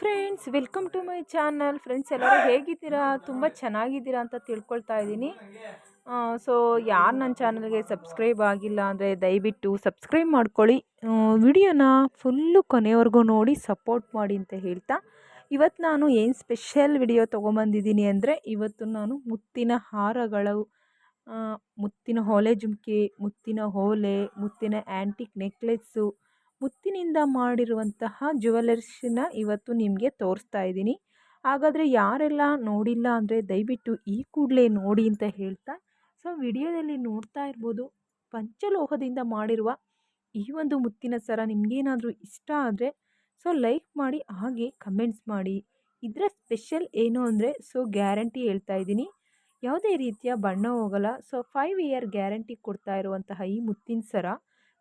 Friends welcome to my channel friends ಎಲ್ಲರೂ ಹೇಗಿದ್ದೀರಾ? ತುಂಬ ಚೆನ್ನಾಗಿದ್ದೀರಾ ಅಂತ ತಿಳ್ಕೊಳ್ತಾ ಇದ್ದೀನಿ. ಸೊ ಯಾರು ನನ್ನ ಚಾನಲ್ಗೆ ಸಬ್ಸ್ಕ್ರೈಬ್ ಆಗಿಲ್ಲ ಅಂದರೆ ದಯವಿಟ್ಟು ಸಬ್ಸ್ಕ್ರೈಬ್ ಮಾಡ್ಕೊಳ್ಳಿ. ವಿಡಿಯೋನ ಫುಲ್ಲು ಕೊನೆವರೆಗೂ ನೋಡಿ ಸಪೋರ್ಟ್ ಮಾಡಿ ಅಂತ ಹೇಳ್ತಾ. ಇವತ್ತು ನಾನು ಏನು ಸ್ಪೆಷಲ್ ವಿಡಿಯೋ ತೊಗೊಂಬಂದಿದ್ದೀನಿ ಅಂದರೆ ಇವತ್ತು ನಾನು ಮುತ್ತಿನ ಹಾರಗಳು ಮುತ್ತಿನ ಹೊಲೆ ಜುಮ್ಕಿ, ಮುತ್ತಿನ ಹೋಲೆ, ಮುತ್ತಿನ ಆ್ಯಂಟಿಕ್ ನೆಕ್ಲೆಸ್ಸು ಮುತ್ತಿನಿಂದ ಮಾಡಿರುವಂತಹ ಜುವೆಲರ್ಸ್ನ ಇವತ್ತು ನಿಮಗೆ ತೋರಿಸ್ತಾ ಇದ್ದೀನಿ. ಹಾಗಾದರೆ ಯಾರೆಲ್ಲ ನೋಡಿಲ್ಲ ಅಂದರೆ ದಯವಿಟ್ಟು ಈ ಕೂಡಲೇ ನೋಡಿ ಅಂತ ಹೇಳ್ತಾ. ಸೊ, ವಿಡಿಯೋದಲ್ಲಿ ನೋಡ್ತಾ ಇರ್ಬೋದು. ಪಂಚಲೋಹದಿಂದ ಮಾಡಿರುವ ಈ ಒಂದು ಮುತ್ತಿನ ಸರ ನಿಮಗೇನಾದರೂ ಇಷ್ಟ ಆದರೆ ಸೊ, ಲೈಕ್ ಮಾಡಿ, ಹಾಗೆ ಕಮೆಂಟ್ಸ್ ಮಾಡಿ. ಇದರ ಸ್ಪೆಷಲ್ ಏನು ಅಂದರೆ ಸೊ, ಗ್ಯಾರಂಟಿ ಹೇಳ್ತಾ ಇದ್ದೀನಿ. ಯಾವುದೇ ರೀತಿಯ ಬಣ್ಣ ಹೋಗಲ್ಲ. ಸೊ ಫೈವ್ ಇಯರ್ ಗ್ಯಾರಂಟಿ ಕೊಡ್ತಾ ಇರುವಂತಹ ಈ ಮುತ್ತಿನ ಸರ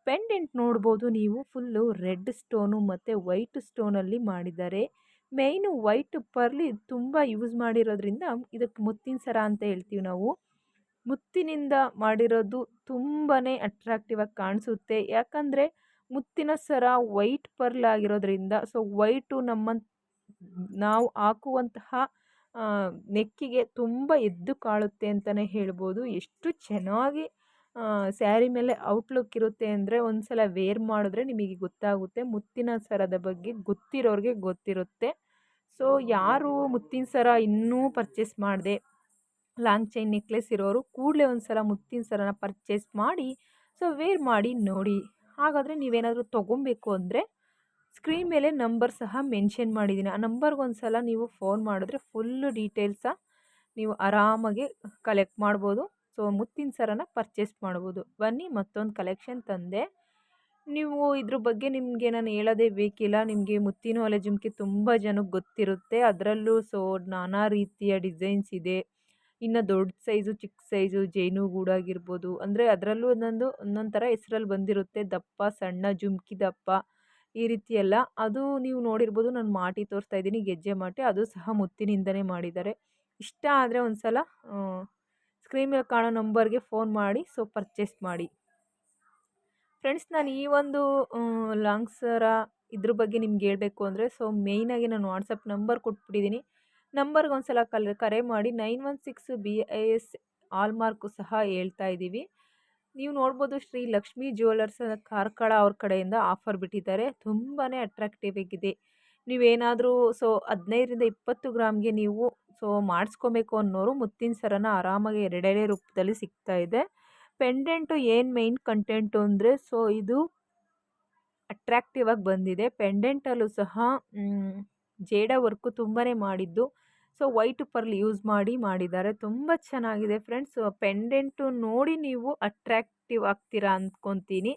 ಪೆಂಡೆಂಟ್ ನೋಡ್ಬೋದು ನೀವು ಫುಲ್ಲು ರೆಡ್ ಸ್ಟೋನು ಮತ್ತು ವೈಟ್ ಸ್ಟೋನಲ್ಲಿ ಮಾಡಿದ್ದಾರೆ. ಮೇಯ್ನು ವೈಟ್ ಪರ್ಲಿ ತುಂಬ ಯೂಸ್ ಮಾಡಿರೋದ್ರಿಂದ ಇದಕ್ಕೆ ಮುತ್ತಿನ ಸರ ಅಂತ ಹೇಳ್ತೀವಿ ನಾವು. ಮುತ್ತಿನಿಂದ ಮಾಡಿರೋದು ತುಂಬಾ ಅಟ್ರಾಕ್ಟಿವ್ ಆಗಿ ಕಾಣಿಸುತ್ತೆ. ಯಾಕಂದರೆ ಮುತ್ತಿನ ಸರ ವೈಟ್ ಪರ್ಲ್ ಆಗಿರೋದ್ರಿಂದ, ಸೊ ವೈಟು ನಮ್ಮ ನಾವು ಹಾಕುವಂತಹ ನೆಕ್ಕಿಗೆ ತುಂಬ ಎದ್ದು ಕಾಳುತ್ತೆ ಅಂತಲೇ ಹೇಳ್ಬೋದು. ಎಷ್ಟು ಚೆನ್ನಾಗಿ ಸ್ಯಾರಿ ಮೇಲೆ ಔಟ್ಲುಕ್ ಇರುತ್ತೆ ಅಂದರೆ ಒಂದು ಸಲ ವೇರ್ ಮಾಡಿದ್ರೆ ನಿಮಗೆ ಗೊತ್ತಾಗುತ್ತೆ. ಮುತ್ತಿನ ಸರದ ಬಗ್ಗೆ ಗೊತ್ತಿರೋರಿಗೆ ಗೊತ್ತಿರುತ್ತೆ. ಸೊ ಯಾರು ಮುತ್ತಿನ ಸರ ಇನ್ನೂ ಪರ್ಚೇಸ್ ಮಾಡಿದೆ ಲಾಂಗ್ ಚೈನ್ ನೆಕ್ಲೆಸ್ ಇರೋರು ಕೂಡಲೇ ಒಂದು ಸಲ ಮುತ್ತಿನ ಸರನ ಪರ್ಚೇಸ್ ಮಾಡಿ ಸೊ ವೇರ್ ಮಾಡಿ ನೋಡಿ. ಹಾಗಾದರೆ ನೀವೇನಾದರೂ ತೊಗೊಬೇಕು ಅಂದರೆ ಸ್ಕ್ರೀನ್ ಮೇಲೆ ನಂಬರ್ ಸಹ ಮೆನ್ಷನ್ ಮಾಡಿದ್ದೀನಿ ಆ ನಂಬರ್ಗೆ ಒಂದು ಸಲ ನೀವು ಫೋನ್ ಮಾಡಿದ್ರೆ ಫುಲ್ಲು ಡೀಟೇಲ್ಸ ನೀವು ಆರಾಮಾಗಿ ಕಲೆಕ್ಟ್ ಮಾಡ್ಬೋದು. ಸೊ, ಮುತ್ತಿನ ಸರನ ಪರ್ಚೇಸ್ ಮಾಡ್ಬೋದು. ಬನ್ನಿ ಮತ್ತೊಂದು ಕಲೆಕ್ಷನ್ ತಂದೆ. ನೀವು ಇದ್ರ ಬಗ್ಗೆ ನಿಮಗೆ ನಾನು ಹೇಳೋದೇ ಬೇಕಿಲ್ಲ. ನಿಮಗೆ ಮುತ್ತಿನ ಒಲೆ ಜುಮ್ಕಿ ತುಂಬ ಜನಕ್ಕೆ ಗೊತ್ತಿರುತ್ತೆ. ಅದರಲ್ಲೂ ಸೊ, ನಾನಾ ರೀತಿಯ ಡಿಸೈನ್ಸ್ ಇದೆ. ಇನ್ನು ದೊಡ್ಡ ಸೈಜು, ಚಿಕ್ಕ ಸೈಜು ಜೇನುಗೂಡಾಗಿರ್ಬೋದು ಅಂದರೆ ಅದರಲ್ಲೂ ಒಂದೊಂದು ಒಂದೊಂದು ಥರ ಹೆಸ್ರಲ್ಲಿ ಬಂದಿರುತ್ತೆ. ದಪ್ಪ, ಸಣ್ಣ, ಜುಮ್ಕಿ ದಪ್ಪ, ಈ ರೀತಿ ಎಲ್ಲ. ಅದು ನೀವು ನೋಡಿರ್ಬೋದು. ನಾನು ಮಾಟಿ ತೋರಿಸ್ತಾ ಇದ್ದೀನಿ. ಗೆಜ್ಜೆ ಮಾಟಿ. ಅದು ಸಹ ಮುತ್ತಿನಿಂದನೇ ಮಾಡಿದ್ದಾರೆ. ಇಷ್ಟ ಆದರೆ ಒಂದು ಸಲ ಸ್ಕ್ರೀನ್ ಕಾಣೋ ನಂಬರ್ಗೆ ಫೋನ್ ಮಾಡಿ ಸೊ ಪರ್ಚೇಸ್ ಮಾಡಿ. ಫ್ರೆಂಡ್ಸ್ ನಾನು ಈ ಒಂದು ಲಾಂಗ್ ಸರ ಇದ್ರ ಬಗ್ಗೆ ನಿಮ್ಗೆ ಹೇಳಬೇಕು ಅಂದರೆ ಸೊ ಮೇಯ್ನಾಗಿ ನಾನು ವಾಟ್ಸಪ್ ನಂಬರ್ ಕೊಟ್ಬಿಟ್ಟಿದ್ದೀನಿ ನಂಬರ್ಗೆ ಒಂದು ಸಲ ಕಲ್, ಕರೆ ಮಾಡಿ nine one six B I S hallmark ಸಹ ಹೇಳ್ತಾ ಇದ್ದೀವಿ ನೀವು ನೋಡ್ಬೋದು ಶ್ರೀ ಲಕ್ಷ್ಮೀ ಜ್ಯುವೆಲರ್ಸ್ ಕಾರ್ಕಳ ಅವ್ರ ಕಡೆಯಿಂದ ಆಫರ್ ಬಿಟ್ಟಿದ್ದಾರೆ. ತುಂಬಾ ಅಟ್ರಾಕ್ಟಿವ್ ಆಗಿದೆ. ನೀವೇನಾದರೂ ಸೊ ಹದಿನೈದರಿಂದ ಇಪ್ಪತ್ತು ಗ್ರಾಮ್ಗೆ ನೀವು ಸೊ, ಮಾಡಿಸ್ಕೊಬೇಕು ಅನ್ನೋರು ಮುತ್ತಿನ ಸರನ ಆರಾಮಾಗಿ ಎರಡೆರಡೇ ರೂಪದಲ್ಲಿ ಸಿಗ್ತಾ ಇದೆ. ಪೆಂಡೆಂಟು ಏನು ಮೇಯ್ನ್ ಕಂಟೆಂಟು ಅಂದರೆ, ಸೊ, ಇದು ಅಟ್ರ್ಯಾಕ್ಟಿವ್ ಆಗಿ ಬಂದಿದೆ. ಪೆಂಡೆಂಟಲ್ಲೂ ಸಹ ಜೇಡ ವರ್ಕು ತುಂಬಾ ಮಾಡಿದ್ದು. ಸೊ, ವೈಟ್ ಪರ್ಲ್ ಯೂಸ್ ಮಾಡಿ ಮಾಡಿದ್ದಾರೆ. ತುಂಬ ಚೆನ್ನಾಗಿದೆ ಫ್ರೆಂಡ್ಸ್. ಪೆಂಡೆಂಟು ನೋಡಿ ನೀವು ಅಟ್ರಾಕ್ಟಿವ್ ಆಗ್ತೀರಾ ಅಂದ್ಕೊತೀನಿ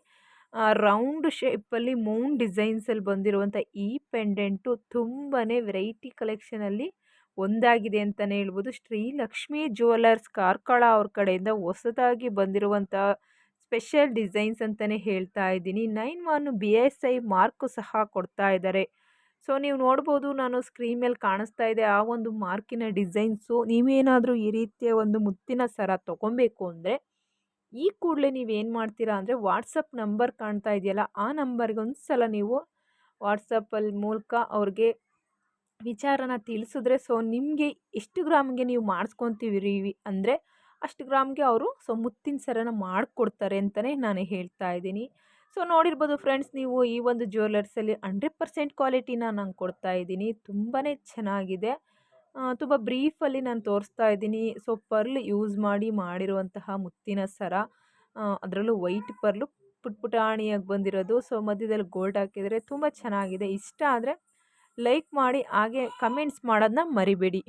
ರೌಂಡ್ ಶೇಪಲ್ಲಿ ಮೌನ್ ಡಿಸೈನ್ಸಲ್ಲಿ ಬಂದಿರುವಂಥ ಈ ಪೆಂಡೆಂಟು ತುಂಬಾ ವೆರೈಟಿ ಕಲೆಕ್ಷನಲ್ಲಿ ಒಂದಾಗಿದೆ ಅಂತಲೇ ಹೇಳ್ಬೋದು. ಶ್ರೀ ಲಕ್ಷ್ಮಿ ಜುವೆಲರ್ಸ್ ಕಾರ್ಕಳ ಅವ್ರ ಕಡೆಯಿಂದ ಹೊಸದಾಗಿ ಬಂದಿರುವಂಥ ಸ್ಪೆಷಲ್ ಡಿಸೈನ್ಸ್ ಅಂತಲೇ ಹೇಳ್ತಾ ಇದ್ದೀನಿ. Nine one B S I mark ಸಹ ಕೊಡ್ತಾ ಇದ್ದಾರೆ. ಸೊ, ನೀವು ನೋಡ್ಬೋದು ನಾನು ಸ್ಕ್ರೀನ್ ಮೇಲೆ ಕಾಣಿಸ್ತಾ ಇದೆ ಆ ಒಂದು ಮಾರ್ಕಿನ ಡಿಸೈನ್ಸು. ನೀವೇನಾದರೂ ಈ ರೀತಿಯ ಒಂದು ಮುತ್ತಿನ ಸರ ತೊಗೊಬೇಕು ಅಂದರೆ ಈ ಕೂಡಲೇ ನೀವೇನು ಮಾಡ್ತೀರಾ ಅಂದರೆ ವಾಟ್ಸಪ್ ನಂಬರ್ ಕಾಣ್ತಾ ಇದೆಯಲ್ಲ, ಆ ನಂಬರ್ಗೆ ಒಂದು ಸಲ ನೀವು ವಾಟ್ಸಪ್ಪಲ್ಲಿ ಮೂಲಕ ಅವ್ರಿಗೆ ವಿಚಾರನ ತಿಳಿಸಿದ್ರೆ ಸೊ, ನಿಮಗೆ ಎಷ್ಟು ಗ್ರಾಮ್ಗೆ ನೀವು ಮಾಡಿಸ್ಕೊತೀವಿ ಅಂದರೆ ಅಷ್ಟು ಗ್ರಾಮ್ಗೆ ಅವರು ಸೊ, ಮುತ್ತಿನ ಸರನ ಮಾಡಿಕೊಡ್ತಾರೆ ಅಂತಲೇ ನಾನು ಹೇಳ್ತಾ ಇದ್ದೀನಿ. ಸೊ, ನೋಡಿರ್ಬೋದು ಫ್ರೆಂಡ್ಸ್, ನೀವು ಈ ಒಂದು ಜ್ಯುವೆಲರ್ಸಲ್ಲಿ ಹಂಡ್ರೆಡ್ ಪರ್ಸೆಂಟ್ ಕ್ವಾಲಿಟಿನ ನಾನು ಕೊಡ್ತಾ ಇದ್ದೀನಿ. ತುಂಬಾ ಚೆನ್ನಾಗಿದೆ. ತುಂಬ ಬ್ರೀಫಲ್ಲಿ ನಾನು ತೋರಿಸ್ತಾ ಇದ್ದೀನಿ. ಸೊ, ಪರ್ಲ್ ಯೂಸ್ ಮಾಡಿ ಮಾಡಿರುವಂತಹ ಮುತ್ತಿನ ಸರ ಅದರಲ್ಲೂ ವೈಟ್ ಪರ್ಲು ಪುಟ್ ಪುಟಾಣಿಯಾಗಿ ಬಂದಿರೋದು. ಸೊ, ಮಧ್ಯದಲ್ಲಿ ಗೋಲ್ಡ್ ಹಾಕಿದರೆ ತುಂಬ ಚೆನ್ನಾಗಿದೆ. ಇಷ್ಟ ಆದರೆ ಲೈಕ್ ಮಾಡಿ ಹಾಗೆ ಕಮೆಂಟ್ಸ್ ಮಾಡೋದನ್ನ ಮರಿಬೇಡಿ.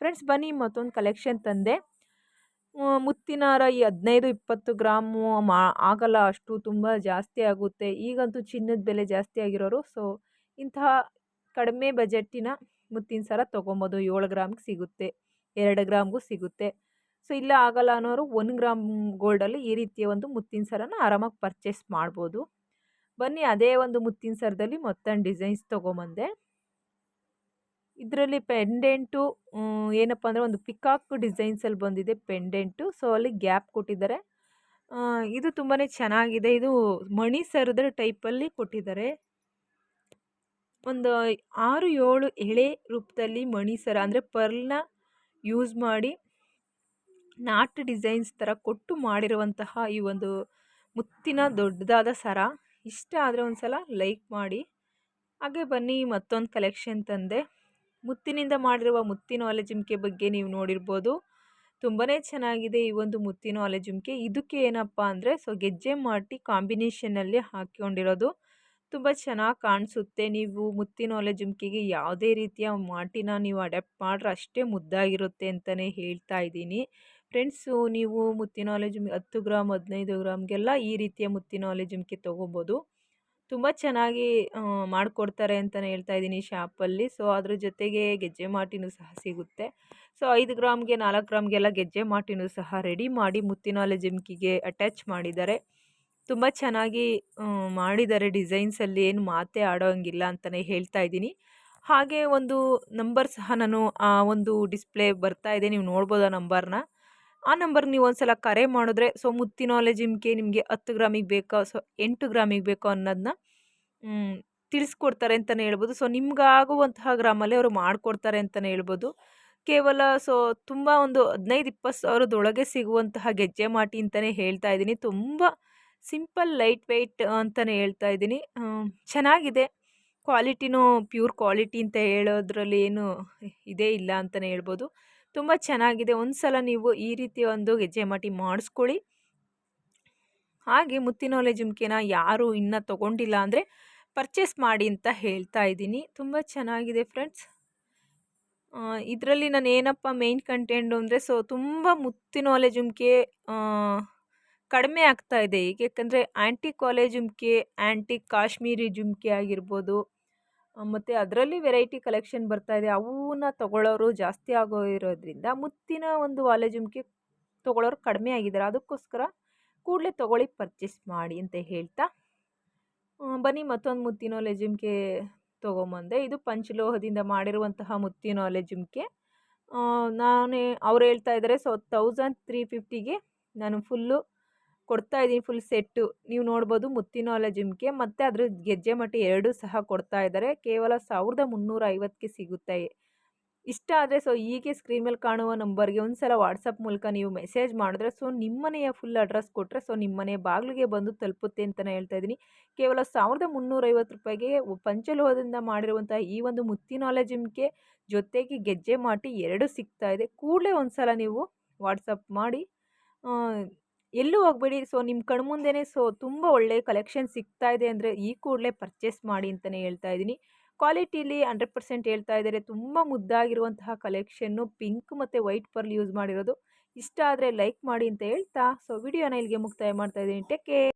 ಫ್ರೆಂಡ್ಸ್ ಬನ್ನಿ ಮತ್ತೊಂದು ಕಲೆಕ್ಷನ್ ತಂದೆ. ಮುತ್ತಿನಾರ ಈ ಹದಿನೈದು, ಇಪ್ಪತ್ತು ಗ್ರಾಮು ಮಾ, ಆಗಲ್ಲ, ಅಷ್ಟು ತುಂಬ ಜಾಸ್ತಿ ಆಗುತ್ತೆ. ಈಗಂತೂ ಚಿನ್ನದ ಬೆಲೆ ಜಾಸ್ತಿ ಆಗಿರೋರು ಸೊ ಇಂತಹ ಕಡಿಮೆ ಬಜೆಟ್ಟಿನ ಮುತ್ತಿನ ಸರ ತೊಗೊಬೋದು. ಏಳು ಗ್ರಾಮ್ಗೆ ಸಿಗುತ್ತೆ, ಎರಡು ಗ್ರಾಮ್ಗೂ ಸಿಗುತ್ತೆ. ಸೊ ಇಲ್ಲ ಆಗಲ್ಲ ಅನ್ನೋರು ಒಂದು ಗ್ರಾಮ್ ಗೋಲ್ಡಲ್ಲಿ ಈ ರೀತಿಯ ಒಂದು ಮುತ್ತಿನ ಸರನ ಆರಾಮಾಗಿ ಪರ್ಚೇಸ್ ಮಾಡ್ಬೋದು. ಬನ್ನಿ ಅದೇ ಒಂದು ಮುತ್ತಿನ ಸರದಲ್ಲಿ ಮತ್ತೊಂದು ಡಿಸೈನ್ಸ್ ತೊಗೊಂಬಂದೆ. ಇದರಲ್ಲಿ ಪೆಂಡೆಂಟು ಏನಪ್ಪ ಅಂದರೆ ಒಂದು ಪಿಕಾಕ್ ಡಿಸೈನ್ಸಲ್ಲಿ ಬಂದಿದೆ ಪೆಂಡೆಂಟು. ಸೊ, ಅಲ್ಲಿ ಗ್ಯಾಪ್ ಕೊಟ್ಟಿದ್ದಾರೆ. ಇದು ತುಂಬಾ ಚೆನ್ನಾಗಿದೆ. ಇದು ಮಣಿ ಸರದ್ರ ಟೈಪಲ್ಲಿ ಕೊಟ್ಟಿದ್ದಾರೆ. ಒಂದು ಆರು ಏಳು ಎಳೆ ರೂಪದಲ್ಲಿ ಮಣಿ ಸರ ಅಂದರೆ ಪರ್ಲ್ನ ಯೂಸ್ ಮಾಡಿ ನಾಟ್ ಡಿಸೈನ್ಸ್ ಥರ ಕೊಟ್ಟು ಮಾಡಿರುವಂತಹ ಈ ಒಂದು ಮುತ್ತಿನ ದೊಡ್ಡದಾದ ಸರ. ಇಷ್ಟ ಆದರೆ ಒಂದು ಸಲ ಲೈಕ್ ಮಾಡಿ. ಹಾಗೆ ಬನ್ನಿ ಮತ್ತೊಂದು ಕಲೆಕ್ಷನ್ ತಂದೆ. ಮುತ್ತಿನಿಂದ ಮಾಡಿರುವ ಮುತ್ತಿನ ಒಲೆ ಬಗ್ಗೆ ನೀವು ನೋಡಿರ್ಬೋದು. ತುಂಬಾ ಚೆನ್ನಾಗಿದೆ ಈ ಒಂದು ಮುತ್ತಿನ ಒಲೆ ಜುಮ್ಕೆ ಇದಕ್ಕೆ ಏನಪ್ಪ ಅಂದರೆ, ಸೊ ಗೆಜ್ಜೆ ಮಾಟಿ ಕಾಂಬಿನೇಷನಲ್ಲಿ ಹಾಕ್ಕೊಂಡಿರೋದು. ತುಂಬ ಚೆನ್ನಾಗಿ ಕಾಣಿಸುತ್ತೆ. ನೀವು ಮುತ್ತಿನ ಒಲೆ ಜುಮ್ಕಿಗೆ ಯಾವುದೇ ರೀತಿಯ ಮಾಟಿನ ನೀವು ಅಡಾಪ್ಟ್ ಮಾಡ್ರೆ ಅಷ್ಟೇ ಮುದ್ದಾಗಿರುತ್ತೆ ಅಂತಲೇ ಹೇಳ್ತಾ ಇದ್ದೀನಿ. ಫ್ರೆಂಡ್ಸು ನೀವು ಮುತ್ತಿನ ಒಲೆ ಹತ್ತು ಗ್ರಾಮ್ ಹದಿನೈದು ಗ್ರಾಮ್ಗೆಲ್ಲ ಈ ರೀತಿಯ ಮುತ್ತಿನ ಒಲೆ ಜುಮ್ಕಿ ತೊಗೋಬೋದು. ತುಂಬ ಚೆನ್ನಾಗಿ ಮಾಡಿಕೊಡ್ತಾರೆ ಅಂತಲೇ ಹೇಳ್ತಾ ಇದ್ದೀನಿ ಶಾಪಲ್ಲಿ. ಸೊ, ಅದ್ರ ಜೊತೆಗೆ ಗೆಜ್ಜೆ ಮಾಟಿನೂ ಸಹ ಸಿಗುತ್ತೆ. ಸೊ, ಐದು ಗ್ರಾಮ್ಗೆ ನಾಲ್ಕು ಗ್ರಾಮ್ಗೆಲ್ಲ ಗೆಜ್ಜೆ ಮಾಟಿನೂ ಸಹ ರೆಡಿ ಮಾಡಿ ಮುತ್ತಿನಾಲೆ ಜಿಮ್ಕಿಗೆ ಅಟ್ಯಾಚ್ ಮಾಡಿದ್ದಾರೆ. ತುಂಬ ಚೆನ್ನಾಗಿ ಮಾಡಿದ್ದಾರೆ ಡಿಸೈನ್ಸಲ್ಲಿ. ಏನು ಮಾತೇ ಆಡೋಂಗಿಲ್ಲ ಅಂತಲೇ ಹೇಳ್ತಾ ಇದ್ದೀನಿ. ಹಾಗೆ ಒಂದು ನಂಬರ್ ಸಹ ನಾನು, ಆ, ಒಂದು ಡಿಸ್ಪ್ಲೇ ಬರ್ತಾ ಇದೆ. ನೀವು ನೋಡ್ಬೋದು ಆ ನಂಬರ್ನ? ಆ ನಂಬರ್ಗೆ ನೀವು ಒಂದ್ಸಲ ಕರೆ ಮಾಡಿದ್ರೆ, ಸೊ ಮುತ್ತಿನ ಜಿಮ್ಕೆ ನಿಮಗೆ ಹತ್ತು ಗ್ರಾಮಿಗೆ ಬೇಕೋ, ಸೊ ಎಂಟು ಗ್ರಾಮಿಗೆ ಬೇಕೋ ಅನ್ನೋದನ್ನ ತಿಳಿಸ್ಕೊಡ್ತಾರೆ ಅಂತಲೇ ಹೇಳ್ಬೋದು. ಸೊ ನಿಮ್ಗಾಗುವಂತಹ ಗ್ರಾಮಲ್ಲಿ ಅವರು ಮಾಡಿಕೊಡ್ತಾರೆ ಅಂತಲೇ ಹೇಳ್ಬೋದು. ಕೇವಲ, ಸೊ ತುಂಬ ಒಂದು ಹದಿನೈದು, ಇಪ್ಪತ್ತು ಸಾವಿರದೊಳಗೆ ಸಿಗುವಂತಹ ಗೆಜ್ಜೆ ಮಾಟಿ ಅಂತಲೇ ಹೇಳ್ತಾ ಇದ್ದೀನಿ. ತುಂಬ ಸಿಂಪಲ್, ಲೈಟ್ ವೆಯ್ಟ್ ಅಂತಲೇ ಹೇಳ್ತಾ ಇದ್ದೀನಿ. ಚೆನ್ನಾಗಿದೆ. ಕ್ವಾಲಿಟಿನೂ ಪ್ಯೂರ್ ಕ್ವಾಲಿಟಿ ಅಂತ ಹೇಳೋದ್ರಲ್ಲಿ ಏನು ಇದೇ ಇಲ್ಲ ಅಂತಲೇ ಹೇಳ್ಬೋದು. ತುಂಬ ಚೆನ್ನಾಗಿದೆ. ಒಂದು ಸಲ ನೀವು ಈ ರೀತಿ ಒಂದು ಗೆಜ್ಜೆ ಮಾಡಿಸ್ಕೊಳ್ಳಿ. ಹಾಗೆ ಮುತ್ತಿನೊಲೆ ಜುಮ್ಕೆನ ಯಾರು ಇನ್ನೂ ತೊಗೊಂಡಿಲ್ಲ ಅಂದರೆ ಪರ್ಚೇಸ್ ಮಾಡಿ ಅಂತ ಹೇಳ್ತಾ ಇದ್ದೀನಿ. ತುಂಬ ಚೆನ್ನಾಗಿದೆ ಫ್ರೆಂಡ್ಸ್ ಇದರಲ್ಲಿ ನಾನು ಏನಪ್ಪ ಮೇಯ್ನ್ ಕಂಟೆಂಟು ಅಂದರೆ ಸೊ ತುಂಬ ಮುತ್ತಿನೊಲೆ ಜುಮ್ಕೆ ಕಡಿಮೆ ಆಗ್ತಾ ಇದೆ. ಈಗ ಯಾಕಂದರೆ antique college jhumke antique Kashmiri jhumke ಆಗಿರ್ಬೋದು. ಮತ್ತು ಅದರಲ್ಲಿ ವೆರೈಟಿ ಕಲೆಕ್ಷನ್ ಬರ್ತಾ ಇದೆ. ಅವನ್ನ ತೊಗೊಳ್ಳೋರು ಜಾಸ್ತಿ ಆಗೋ ಇರೋದ್ರಿಂದ ಮುತ್ತಿನ ಒಂದು ವಾಲೆ ಜುಮ್ಕಿ ತೊಗೊಳ್ಳೋರು ಕಡಿಮೆ ಆಗಿದ್ದಾರೆ. ಅದಕ್ಕೋಸ್ಕರ ಕೂಡಲೇ ತೊಗೊಳ್ಳಿ, ಪರ್ಚೇಸ್ ಮಾಡಿ ಅಂತ ಹೇಳ್ತಾ ಬನ್ನಿ ಮತ್ತೊಂದು ಮುತ್ತಿನ ಒಲೆ ಜುಮ್ಕೆ ತೊಗೊಂಬಂದೆ. ಇದು ಪಂಚಲೋಹದಿಂದ ಮಾಡಿರುವಂತಹ ಮುತ್ತಿನ ಒಲೆ ಜುಮ್ಕೆ ನಾನೇ, ಅವ್ರು ಹೇಳ್ತಾ ಇದ್ದಾರೆ, ಸೊ ತೌಸಂಡ್ ತ್ರೀ ಫಿಫ್ಟಿಗೆ ನಾನು ಫುಲ್ಲು ಕೊಡ್ತಾ ಇದ್ದೀನಿ ಫುಲ್ ಸೆಟ್ಟು ನೀವು ನೋಡ್ಬೋದು ಮುತ್ತಿನ ಒಲೆ ಜುಮ್ಕೆ ಮತ್ತು ಅದ್ರ ಗೆಜ್ಜೆ ಮಟ್ಟಿ ಎರಡೂ ಸಹ ಕೊಡ್ತಾ ಇದ್ದಾರೆ ಕೇವಲ ಸಾವಿರದ ಮುನ್ನೂರ ಐವತ್ತಕ್ಕೆ ಸಿಗುತ್ತೆ. ಇಷ್ಟ ಆದರೆ ಸೊ ಹೀಗೆ ಸ್ಕ್ರೀನ್ ಮೇಲೆ ಕಾಣುವ ನಂಬರ್ಗೆ ಒಂದು ಸಲ ವಾಟ್ಸಪ್ ಮೂಲಕ ನೀವು ಮೆಸೇಜ್ ಮಾಡಿದ್ರೆ ಸೊ ನಿಮ್ಮನೆಯ ಫುಲ್ ಅಡ್ರೆಸ್ ಕೊಟ್ಟರೆ ಸೊ ನಿಮ್ಮನೆ ಬಾಗಿಲಿಗೆ ಬಂದು ತಲುಪುತ್ತೆ ಅಂತಲೇ ಹೇಳ್ತಾ ಇದ್ದೀನಿ. ಕೇವಲ ಸಾವಿರದ ಮುನ್ನೂರೈವತ್ತು ರೂಪಾಯಿಗೆ ಪಂಚಲೋಹದಿಂದ ಮಾಡಿರುವಂಥ ಈ ಒಂದು ಮುತ್ತಿನ ಜಿಮ್ಕೆ ಜೊತೆಗೆ ಗೆಜ್ಜೆ ಮಾಟಿ ಎರಡು ಸಿಗ್ತಾ ಇದೆ. ಕೂಡಲೇ ಒಂದು ಸಲ ನೀವು ವಾಟ್ಸಪ್ ಮಾಡಿ ಎಲ್ಲೂ ಹೋಗಬೇಡಿ. ಸೊ ನಿಮ್ಮ ಕಣ್ಮುಂದೆನೇ ಸೊ, ತುಂಬ ಒಳ್ಳೆಯ ಕಲೆಕ್ಷನ್ ಸಿಗ್ತಾ ಇದೆ ಅಂದರೆ ಈ ಕೂಡಲೇ ಪರ್ಚೇಸ್ ಮಾಡಿ ಅಂತಲೇ ಹೇಳ್ತಾ ಇದ್ದೀನಿ. ಕ್ವಾಲಿಟಿಲಿ ಹಂಡ್ರೆಡ್ ಪರ್ಸೆಂಟ್ ಹೇಳ್ತಾ ಇದ್ದಾರೆ. ತುಂಬ ಮುದ್ದಾಗಿರುವಂತಹ ಕಲೆಕ್ಷನ್ನು ಪಿಂಕ್ ಮತ್ತು ವೈಟ್ ಪರ್ಲ್ ಯೂಸ್ ಮಾಡಿರೋದು. ಇಷ್ಟ ಆದರೆ ಲೈಕ್ ಮಾಡಿ ಅಂತ ಹೇಳ್ತಾ. ಸೊ ವಿಡಿಯೋನ ಇಲ್ಲಿಗೆ ಮುಕ್ತಾಯ ಮಾಡ್ತಾ ಇದ್ದೀನಿ. ಟೇಕ್